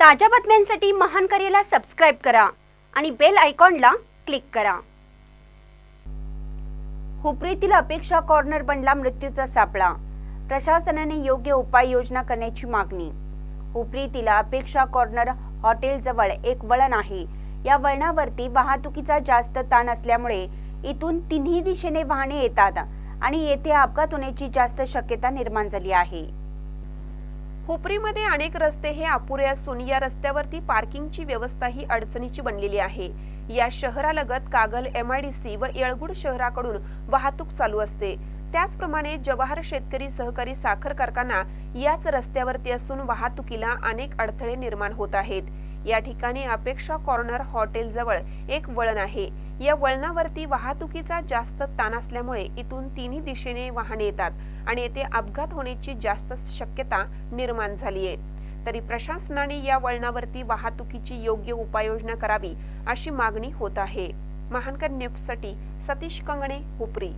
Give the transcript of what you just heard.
ताज्या बातम्यांसाठी महान करेला सबस्क्राईब करा आणि बेल आयकॉनला क्लिक करा. हुपरीतील अपेक्षा कॉर्नर बनला मृत्यूचा सापळा. प्रशासनाने योग्य उपाययोजना करण्याची मागणी. हुपरीतील अपेक्षा कॉर्नर हॉटेल जवळ एक वळण आहे. या वळणावरती वाहतुकीचा जास्त ताण असल्यामुळे इथून तिन्ही दिशेने वाहने येतात आणि येथे अपघात होण्याची जास्त शक्यता निर्माण झाली आहे. हुपरीमध्ये अनेक रस्ते हे अपुरे असून या रस्त्यावरती पार्किंगची व्यवस्था ही अडचणीची बनलेली आहे. या शहरालगत कागल एमआयडीसी व येळगुड शहराकडून वाहतूक चालू असते. त्याचप्रमाणे जवाहर शेतकरी सहकारी साखर कारखाना याच रस्त्यावरती असून वाहतुकीला अनेक अडथळे निर्माण होत आहेत. या ठिकाणी अपेक्षा कॉर्नर हॉटेल जवळ एक वळण आहे. या वळणावरती वाहतुकीचा जास्त ताण असल्यामुळे इथून तिन्ही दिशेने वाहने येतात आणि येथे अपघात होण्याची जास्त शक्यता निर्माण झाली आहे. तरी प्रशासनाने या वळणावरती वाहतुकीची योग्य उपाययोजना करावी अशी मागणी होत आहे. महानकर न्यूजसाठी सतीश कंगणे हुपरी.